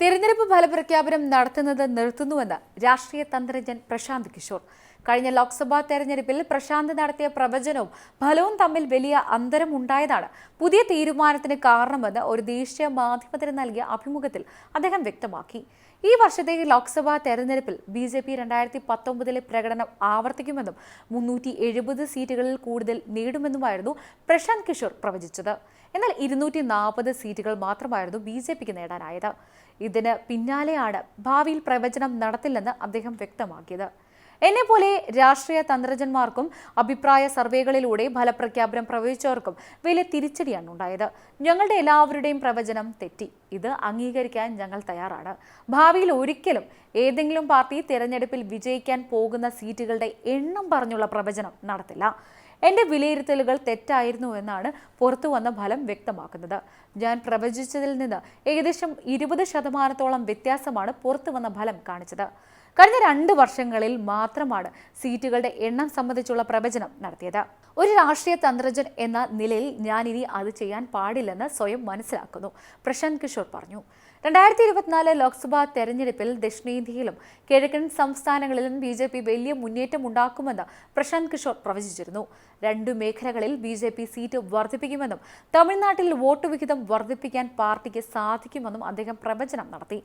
തിരഞ്ഞെടുപ്പ് ഫലപ്രഖ്യാപനം നടത്തുന്നത് നിർത്തുന്നുവെന്ന് രാഷ്ട്രീയ തന്ത്രജ്ഞൻ പ്രശാന്ത് കിഷോർ. കഴിഞ്ഞ ലോക്സഭാ തെരഞ്ഞെടുപ്പിൽ പ്രശാന്ത് നടത്തിയ പ്രവചനവും ഫലവും തമ്മിൽ വലിയ അന്തരം ഉണ്ടായതാണ് പുതിയ തീരുമാനത്തിന് കാരണമെന്ന് ഒരു ദേശീയ മാധ്യമത്തിന് നൽകിയ അഭിമുഖത്തിൽ അദ്ദേഹം വ്യക്തമാക്കി. ഈ വർഷത്തെ ലോക്സഭാ തെരഞ്ഞെടുപ്പിൽ ബി ജെ പി രണ്ടായിരത്തി പത്തൊമ്പതിലെ പ്രകടനം ആവർത്തിക്കുമെന്നും മുന്നൂറ്റി എഴുപത് സീറ്റുകളിൽ കൂടുതൽ നേടുമെന്നുമായിരുന്നു പ്രശാന്ത് കിഷോർ പ്രവചിച്ചത്. എന്നാൽ ഇരുന്നൂറ്റി നാൽപ്പത് സീറ്റുകൾ മാത്രമായിരുന്നു ബി ജെ പിക്ക് നേടാനായത്. ഇതിന് പിന്നാലെയാണ് ഭാവിയിൽ പ്രവചനം നടത്തില്ലെന്ന് അദ്ദേഹം വ്യക്തമാക്കിയത്. എന്നെ പോലെ രാഷ്ട്രീയ തന്ത്രജ്ഞന്മാർക്കും അഭിപ്രായ സർവേകളിലൂടെ ഫലപ്രഖ്യാപനം പ്രവചിച്ചവർക്കും വലിയ തിരിച്ചടിയാണ് ഉണ്ടായത്. ഞങ്ങളുടെ എല്ലാവരുടെയും പ്രവചനം തെറ്റി. ഇത് അംഗീകരിക്കാൻ ഞങ്ങൾ തയ്യാറാണ്. ഭാവിയിൽ ഒരിക്കലും ഏതെങ്കിലും പാർട്ടി തിരഞ്ഞെടുപ്പിൽ വിജയിക്കാൻ പോകുന്ന സീറ്റുകളുടെ എണ്ണം പറഞ്ഞുള്ള പ്രവചനം നടത്തില്ല. എന്റെ വിലയിരുത്തലുകൾ തെറ്റായിരുന്നു എന്നാണ് പുറത്തു വന്ന ഫലം വ്യക്തമാക്കുന്നത്. ഞാൻ പ്രവചിച്ചതിൽ നിന്ന് ഏകദേശം ഇരുപത് ശതമാനത്തോളം വ്യത്യാസമാണ് പുറത്തു വന്ന ഫലം കാണിച്ചത്. കഴിഞ്ഞ രണ്ട് വർഷങ്ങളിൽ മാത്രമാണ് സീറ്റുകളുടെ എണ്ണം സംബന്ധിച്ചുള്ള പ്രവചനം നടത്തിയത്. ഒരു രാഷ്ട്രീയ തന്ത്രജ്ഞൻ എന്ന നിലയിൽ ഞാൻ ഇനി അത് ചെയ്യാൻ പാടില്ലെന്ന് സ്വയം മനസ്സിലാക്കുന്നു പ്രശാന്ത് കിഷോർ പറഞ്ഞു. രണ്ടായിരത്തി ഇരുപത്തിനാല് ലോക്സഭാ തെരഞ്ഞെടുപ്പിൽ ദക്ഷിണേന്ത്യയിലും കിഴക്കൻ സംസ്ഥാനങ്ങളിലും ബി ജെ പി വലിയ മുന്നേറ്റം ഉണ്ടാക്കുമെന്ന് പ്രശാന്ത് കിഷോർ പ്രവചിച്ചിരുന്നു. രണ്ടു മേഖലകളിൽ ബി ജെ പി സീറ്റ് വർദ്ധിപ്പിക്കുമെന്നും തമിഴ്നാട്ടിൽ വോട്ട് വിഹിതം വർദ്ധിപ്പിക്കാൻ പാർട്ടിക്ക് സാധിക്കുമെന്നും അദ്ദേഹം പ്രവചനം നടത്തി.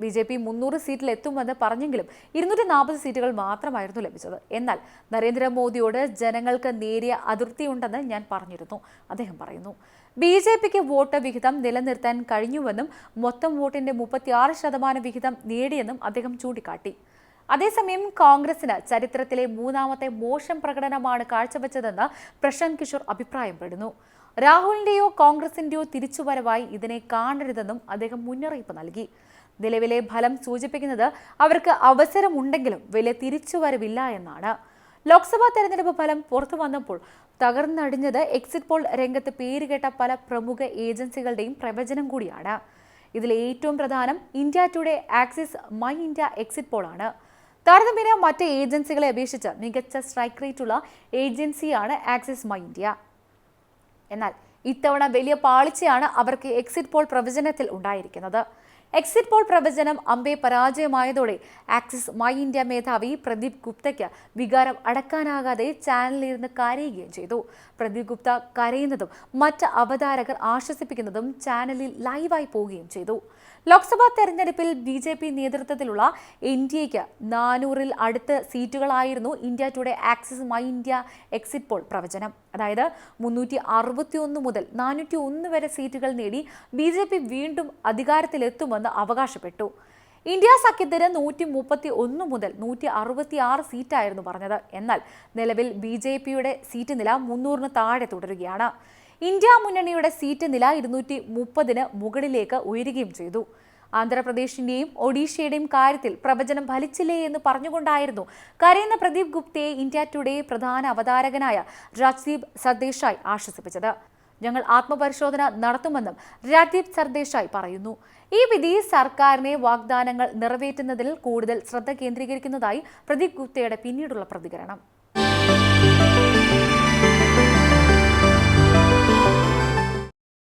ബി ജെ പി മുന്നൂറ് സീറ്റിൽ എത്തുമെന്ന് പറഞ്ഞെങ്കിലും ഇരുന്നൂറ്റി നാൽപ്പത് സീറ്റുകൾ മാത്രമായിരുന്നു ലഭിച്ചത്. എന്നാൽ നരേന്ദ്രമോദിയോട് ജനങ്ങൾക്ക് നേരിയ അതിർത്തിയുണ്ടെന്ന് ഞാൻ പറഞ്ഞിരുന്നു അദ്ദേഹം പറയുന്നു. ബി ജെ പിക്ക് വോട്ട് വിഹിതം നിലനിർത്താൻ കഴിഞ്ഞുവെന്നും മൊത്തം വോട്ടിന്റെ മുപ്പത്തിയാറ് ശതമാനം വിഹിതം നേടിയെന്നും അദ്ദേഹം ചൂണ്ടിക്കാട്ടി. അതേസമയം കോൺഗ്രസിന് ചരിത്രത്തിലെ മൂന്നാമത്തെ മോശം പ്രകടനമാണ് കാഴ്ചവെച്ചതെന്ന് പ്രശാന്ത് കിഷോർ അഭിപ്രായപ്പെടുന്നു. രാഹുലിന്റെയോ കോൺഗ്രസിന്റെയോ തിരിച്ചുവരവായി ഇതിനെ കാണരുതെന്നും അദ്ദേഹം മുന്നറിയിപ്പ് നൽകി. നിലവിലെ ഫലം സൂചിപ്പിക്കുന്നത് അവർക്ക് അവസരമുണ്ടെങ്കിലും വലിയ തിരിച്ചുവരവില്ല എന്നാണ്. ലോക്സഭാ തെരഞ്ഞെടുപ്പ് ഫലം പുറത്തു വന്നപ്പോൾ തകർന്നടിഞ്ഞത് എക്സിറ്റ് പോൾ രംഗത്ത് പേരുകേട്ട പല പ്രമുഖ ഏജൻസികളുടെയും പ്രവചനം കൂടിയാണ്. ഇതിൽ ഏറ്റവും പ്രധാനം India Today Axis My India exit poll ആണ്. താരതമ്യേന മറ്റ് ഏജൻസികളെ അപേക്ഷിച്ച് മികച്ച സ്ട്രൈക്ക് റേറ്റ് ഉള്ള ഏജൻസിയാണ് ആക്സിസ് മൈ ഇന്ത്യ എന്നാൽ ഇത്തവണ വലിയ പാളിച്ചയാണ് അവർക്ക് എക്സിറ്റ് പോൾ പ്രവചനത്തിൽ ഉണ്ടായിരിക്കുന്നത്. എക്സിറ്റ് പോൾ പ്രവചനം അമ്പെ പരാജയമായതോടെ ആക്സിസ് മൈ ഇന്ത്യ മേധാവി പ്രദീപ് ഗുപ്തയ്ക്ക് വികാരം അടക്കാനാകാതെ ചാനലിലിരുന്ന് കരയുകയും ചെയ്തു. പ്രദീപ് ഗുപ്ത കരയുന്നതും മറ്റ് അവതാരകർ ആശ്വസിപ്പിക്കുന്നതും ചാനലിൽ ലൈവായി പോവുകയും ചെയ്തു. ലോക്സഭാ തെരഞ്ഞെടുപ്പിൽ ബി ജെ പി നേതൃത്വത്തിലുള്ള എൻ ഡി എക്ക് നാനൂറിൽ അടുത്ത് സീറ്റുകളായിരുന്നു India Today Axis My India exit poll പ്രവചനം. അതായത് മുന്നൂറ്റി അറുപത്തി ഒന്ന് മുതൽ നാനൂറ്റി ഒന്ന് വരെ സീറ്റുകൾ നേടി ബി ജെ പി വീണ്ടും അധികാരത്തിലെത്തുമെന്ന് അവകാശപ്പെട്ടു. ഇന്ത്യ സഖ്യത്തിന് നൂറ്റി മുപ്പത്തി ഒന്ന് മുതൽ നൂറ്റി അറുപത്തി ആറ് സീറ്റായിരുന്നു പറഞ്ഞത്. എന്നാൽ നിലവിൽ ബി ജെ പിയുടെ സീറ്റ് നില മുന്നൂറിന് താഴെ തുടരുകയാണ്. ഇന്ത്യ മുന്നണിയുടെ സീറ്റ് നില ഇരുന്നൂറ്റി മുപ്പതിന് മുകളിലേക്ക് ഉയരുകയും ചെയ്തു. ആന്ധ്രാപ്രദേശിന്റെയും ഒഡീഷയുടെയും കാര്യത്തിൽ പ്രവചനം ഫലിച്ചില്ലേ എന്ന് പറഞ്ഞുകൊണ്ടായിരുന്നു കരയുന്ന പ്രദീപ് ഗുപ്തയെ ഇന്ത്യ ടുഡേ പ്രധാന അവതാരകനായ രാജ്ദീപ് സർദേശായി ആശ്വസിപ്പിച്ചത്. ഞങ്ങൾ ആത്മപരിശോധന നടത്തുമെന്നും രാജീവ് സർദേശായി പറയുന്നു. ഈ വിധി സർക്കാരിനെ വാഗ്ദാനങ്ങൾ നിറവേറ്റുന്നതിൽ കൂടുതൽ ശ്രദ്ധ കേന്ദ്രീകരിക്കുന്നതായി പ്രദീപ് ഗുപ്തയുടെ പിന്നീടുള്ള പ്രതികരണം.